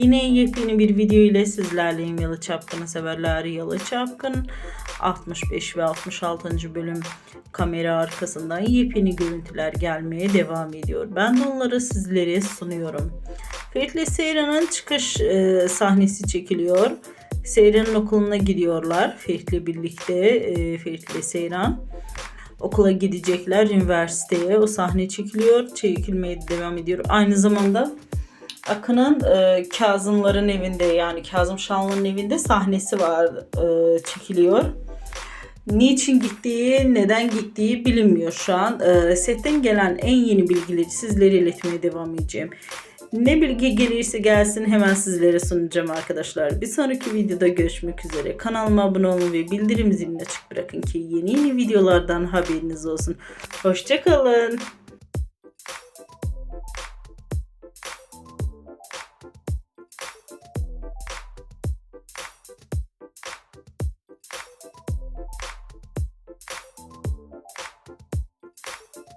Yine yepyeni bir video ile sizlerleyim Yalı Çapkını severler. Yalı Çapkın 65 ve 66. bölüm kamera arkasından yepyeni görüntüler gelmeye devam ediyor. Ben de onları sizlere sunuyorum. Ferit'le Seyran'ın çıkış e, sahnesi çekiliyor. Seyran'ın okuluna gidiyorlar. Ferit'le birlikte e, Ferit'le Seyran okula gidecekler üniversiteye. O sahne çekiliyor. Çekilmeye devam ediyor. Aynı zamanda Akın'ın e, Kazımların evinde yani Kazım Şanlı'nın evinde sahnesi var e, çekiliyor. Niçin gittiği, neden gittiği bilinmiyor şu an. E, setten gelen en yeni bilgileri sizlere iletmeye devam edeceğim. Ne bilgi gelirse gelsin hemen sizlere sunacağım arkadaşlar. Bir sonraki videoda görüşmek üzere. Kanalıma abone olun ve bildirim zilini açık bırakın ki yeni yeni videolardan haberiniz olsun. Hoşçakalın.